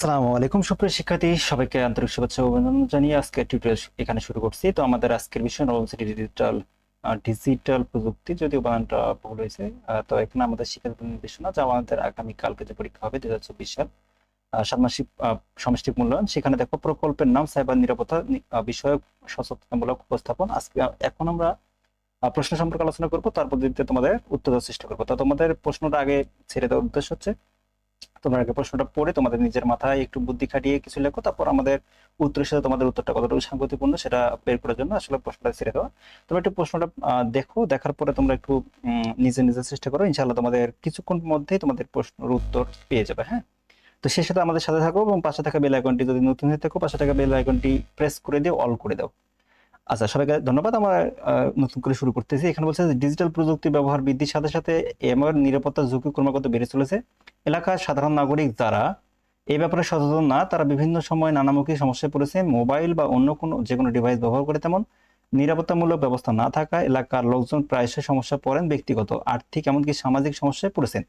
আসসালামু আলাইকুম সুপ্রিয় শিক্ষার্থী। সবাইকে আন্তরিক শুভেচ্ছা অভিনন্দন জানিয়ে আজকে টিউটোরিয়াল এখানে শুরু করছি। তো আমাদের আজকের বিষয় নবম শ্রেণি ডিজিটাল ডিজিটাল প্রযুক্তি যদিও বানানটা ভুল হয়েছে। তো এখানে আমাদের শিক্ষার্থী নির্দেশনা যা আমাদের আগামী কালকে যে পরীক্ষা হবে দুই হাজার চব্বিশ সাল আহ, সমষ্টিক মূল্যায়ন। সেখানে দেখো প্রকল্পের নাম সাইবার নিরাপত্তা বিষয়ক সচেতনমূলক উপস্থাপন। আজকে এখন আমরা প্রশ্ন সম্পর্কে আলোচনা করব। তারপর দিতে তোমাদের উত্তর চেষ্টা করব। তো তোমাদের প্রশ্নটা আগে ছেড়ে দেওয়ার উদ্দেশ্য হচ্ছে তোমরা আগে প্রশ্নটা পড়ে তোমাদের নিজের মাথায় একটু বুদ্ধি খাটিয়ে কিছু লেখো, তারপর আমাদের উত্তরের সাথে তোমাদের উত্তরটা কতটুকু সাংগতিপূর্ণ সেটা বের করার জন্য আসলে প্রশ্নটা ছেড়ে দেওয়া। তোমরা একটু প্রশ্নটা দেখো, দেখার পরে তোমরা একটু নিজে নিজে চেষ্টা করো। ইনশাআল্লাহ তোমাদের কিছুক্ষণ মধ্যেই তোমাদের প্রশ্নের উত্তর পেয়ে যাবে হ্যাঁ? তো সেই সাথে আমাদের সাথে থাকো এবং পাশে থাকা বেল আইকনটি যদি নতুন হয়ে থাকো, পাশে থাকা বেল আইকনটি প্রেস করে দিয়ে অল করে দাও। আচ্ছা সবাইকে ধন্যবাদ। আমরা নতুন করে শুরু করতেছি। এখানে বলছে ডিজিটাল প্রযুক্তি ব্যবহার বৃদ্ধির সাথে সাথে এমআর নিরাপত্তা ঝুঁকি ক্রমাগত বেড়ে চলেছে। এলাকার সাধারণ নাগরিক যারা এই ব্যাপারে সচেতন না, তারা বিভিন্ন সময় নানামুখী সমস্যায় পড়েছে। মোবাইল বা অন্য কোনো যে কোনো ডিভাইস ব্যবহার করে তেমন নিরাপত্তামূলক ব্যবস্থা না থাকা এলাকার লোকজন প্রায়শই সমস্যায় পড়েন ব্যক্তিগত, আর্থিক এমনকি সামাজিক সমস্যায় পড়েছেন।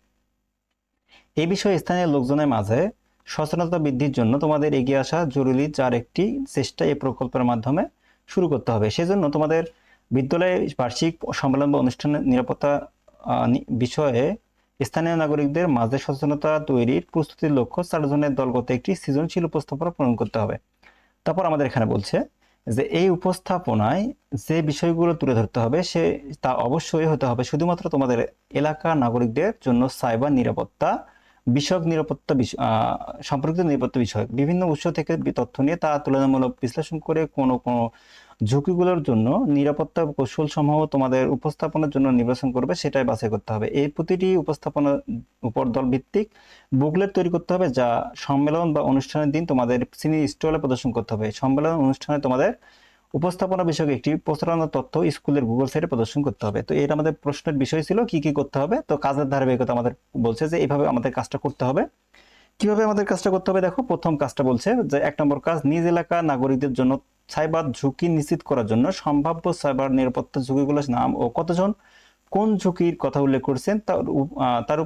এই বিষয়ে স্থানীয় লোকজনের মাঝে সচেতনতা বৃদ্ধির জন্য তোমাদের এগিয়ে আসা জরুরি যার একটি চেষ্টা এই প্রকল্পের মাধ্যমে। শুরু করতে হবে। সেজন্য তোমাদের বিদ্যালয়ে বার্ষিক সম্মেলন বা অনুষ্ঠানের নিরাপত্তা বিষয়ে স্থানীয় নাগরিকদের মাঝে সচেতনতা তৈরির প্রস্তুতির লক্ষ্য চারজনের দলগত একটি সৃজনশীল উপস্থাপনা প্রণয়ন করতে হবে। তারপর আমাদের এখানে বলছে যে, এই উপস্থাপনায় যে বিষয়গুলো তুলে ধরতে হবে সে, তা অবশ্যই হতে হবে। শুধুমাত্র তোমাদের এলাকা নাগরিকদের জন্য সাইবার নিরাপত্তা বিষয়ক নিরাপত্তা বিষ- আহ, সম্পর্কিত নিরাপত্তা বিষয়ক বিভিন্ন উৎস থেকে তথ্য নিয়ে তা তুলনামূলক বিশ্লেষণ করে কোনো কোনো ঝুঁকিগুলোর জন্য নিরাপত্তা কৌশল সমূহ তোমাদের উপস্থাপনার জন্য নির্বাচন করবে সেটাই বাছাই করতে হবে। এই প্রতিটি উপস্থাপনার উপর দল ভিত্তিক বুকলেট তৈরি করতে হবে যা সম্মেলন বা অনুষ্ঠানের দিন তোমাদের শ্রেণি স্টলে প্রদর্শন করতে হবে। সম্মেলন অনুষ্ঠানে তোমাদের উপস্থাপনা বিষয়ক একটি প্রচারণা তথ্য স্কুলের গুগল সাইটে প্রদর্শন করতে হবে। তো এটা আমাদের প্রশ্নের বিষয় ছিল, কি কি করতে হবে? তো কাজের ধারাবাহিকতা আমাদের বলছে যে এইভাবে আমাদের কাজটা করতে হবে। কীভাবে আমাদের কাজটা করতে হবে? দেখো, প্রথম কাজটা বলছে যে এক নম্বর কাজ, নিজ এলাকা নাগরিকদের জন্য সাইবার ঝুঁকি নিশ্চিত করার জন্য সম্ভাব্য সাইবার নিরাপত্তা ঝুঁকিগুলোর নাম ও কতজন, কোন ঝুঁকির কথা উল্লেখ করছেন তার তার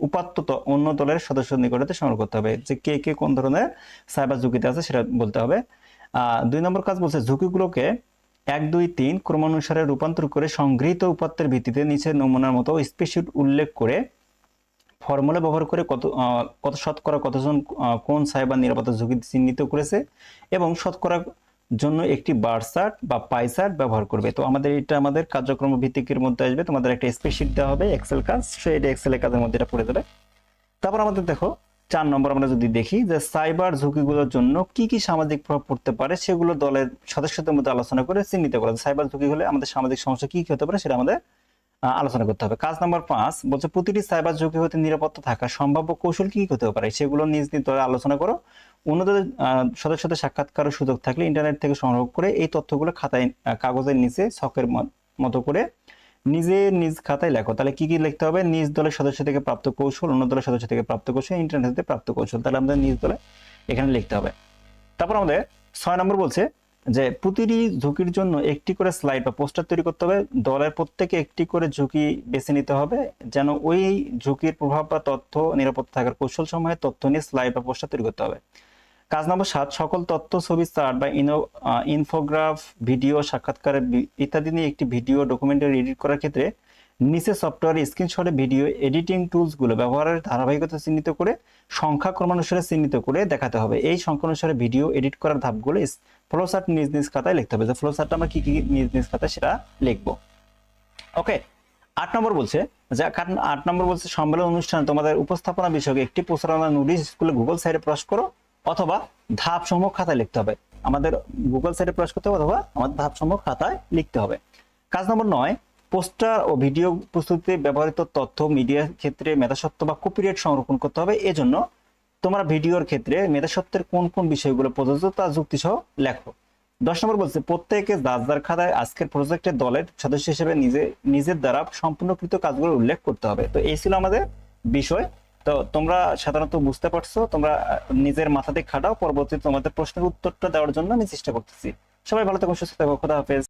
উপাত্ত অন্য দলের সদস্য নিকটতে সংগ্রহ করতে হবে। যে কে কে কোন ধরনের সাইবার ঝুঁকিতে আছে সেটা বলতে হবে। দুই নম্বর কাজ বলছে, ঝুঁকিগুলোকে এক, দুই, তিন ক্রমানুসারে রূপান্তর করে সংগৃহীত উপাত্তের ভিত্তিতে নিচের নমুনার মতো স্পেশিফিক উল্লেখ করে ফর্মুলা ব্যবহার করে কত কত শতকরা কতজন কোন সাইবার নিরাপত্তা ঝুঁকি চিহ্নিত করেছে এবং শতকরা জন্য একটি বার বা পাই চার্ট ব্যবহার করবে। তো আমাদের এটা আমাদের কার্যক্রম ভিত্তিকের মধ্যে আসবে। তোমাদের একটা স্প্রেডশিট দেওয়া হবে এক্সেল কাজ সেটা এক্সেলের কাজের মধ্যে এটা পড়ে যাবে। তারপর আমাদের দেখো চার নম্বর আমরা যদি দেখি যে সাইবার ঝুঁকিগুলোর জন্য কি কি সামাজিক প্রভাব পড়তে পারে, সেগুলো দলের সদস্যদের মধ্যে আলোচনা করে চিহ্নিত করা সাইবার ঝুঁকি হলে আমাদের সামাজিক সমস্যা কি কি হতে পারে সেটা আমাদের আলোচনা করতে হবে। কাজ নম্বর পাঁচ বলছে, প্রতিটি সাইবার ঝুঁকি হতে নিরাপত্তা থাকা সম্ভাব্য কৌশল কি হতে পারে সেগুলো নিজ নিজ দলে আলোচনা করো। অন্যদের সদস্যদের সাক্ষাৎকারের সুযোগ থাকলে ইন্টারনেট থেকে সংগ্রহ করে এই তথ্যগুলো খাতায় কাগজের নিচে ম- মতো করে নিজে নিজ খাতায় লেখো। তাহলে কি কি লিখতে হবে? নিজ দলের সদস্য থেকে প্রাপ্ত কৌশল, অন্য দলের সদস্য থেকে প্রাপ্ত কৌশল ইন্টারনেট থেকে প্রাপ্ত কৌশল। তাহলে আমাদের নিজ দলে এখানে লিখতে হবে। তারপর আমাদের ছয় নম্বর বলছে যে, প্রতিটি ঝুঁকির জন্য একটি করে স্লাইড বা পোস্টার তৈরি করতে হবে। দলের প্রত্যেকে একটি করে ঝুঁকি বেছে নিতে হবে, যেন ওই ঝুঁকির প্রভাব বা তথ্য নিরাপত্তা থাকার কৌশল সময়ে তথ্য নিয়ে স্লাইড বা পোস্টার তৈরি করতে হবে। কাজ নম্বর সাত, সকল তথ্য, ছবি, চার্ট বা ইনো ইনফোগ্রাফ, ভিডিও, সাক্ষাৎকার ইত্যাদি নিয়ে একটি ভিডিও ডকুমেন্টারি এডিট করার ক্ষেত্রে নিচে সফটওয়্যার স্ক্রিনশটে ভিডিও এডিটিং টুলসগুলো ব্যবহারের ধারাবাহিকতা চিহ্নিত করে, সংখ্যা ক্রমানুসারে চিহ্নিত করে দেখাতে হবে। এই সংখ্যা অনুসারে ভিডিও এডিট করার ধাপগুলো ফ্লোচার্ট নিজ নিজ খাতায় লিখতে হবে। যে ফ্লোচার্টটা আমরা কী কী নিজ নিজ খাতায় সেটা লিখব। ওকে আট নম্বর বলছে, যে আট নম্বর বলছে, সম্মেলন অনুষ্ঠানে তোমাদের উপস্থাপনা বিষয়ক একটি প্রচারণা নোটিশ স্কুলে গুগল সাইটে প্রকাশ করো। অথবা ধাপ সমূহ খাতায় লিখতে হবে। আমাদের গুগল সাইটে প্রকাশ করতে হবে অথবা আমাদের ধাপ সমূহ খাতায় লিখতে হবে। কাজ নম্বর নয়, পোস্টার ও ভিডিও প্রস্তুতিতে ব্যবহৃত তথ্য মিডিয়ার ক্ষেত্রে মেধাসত্ব বা কপিরাইট সংরক্ষণ করতে হবে। এজন্য তোমরা ভিডিওর ক্ষেত্রে মেধাসত্বের কোন কোন বিষয়গুলো প্রযোজ্য তা যুক্তি সহ লেখো। দশ নম্বর বলছে, প্রত্যেকে যার খাতায় আজকের প্রজেক্টের দলের সদস্য হিসেবে নিজে, নিজের দ্বারা সম্পূর্ণকৃত কাজগুলো উল্লেখ করতে হবে। তো এই ছিল আমাদের বিষয়। তো তোমরা সাধারণত বুঝতে পারছ, তোমরা নিজের মাথা মাথাতে খাটাও, পরবর্তীতে তোমাদের প্রশ্নের উত্তরটা দেওয়ার জন্য আমি চেষ্টা করতেছি। সবাই ভালো থাকুন সুস্থ থাকো, খোদা হাফেজ।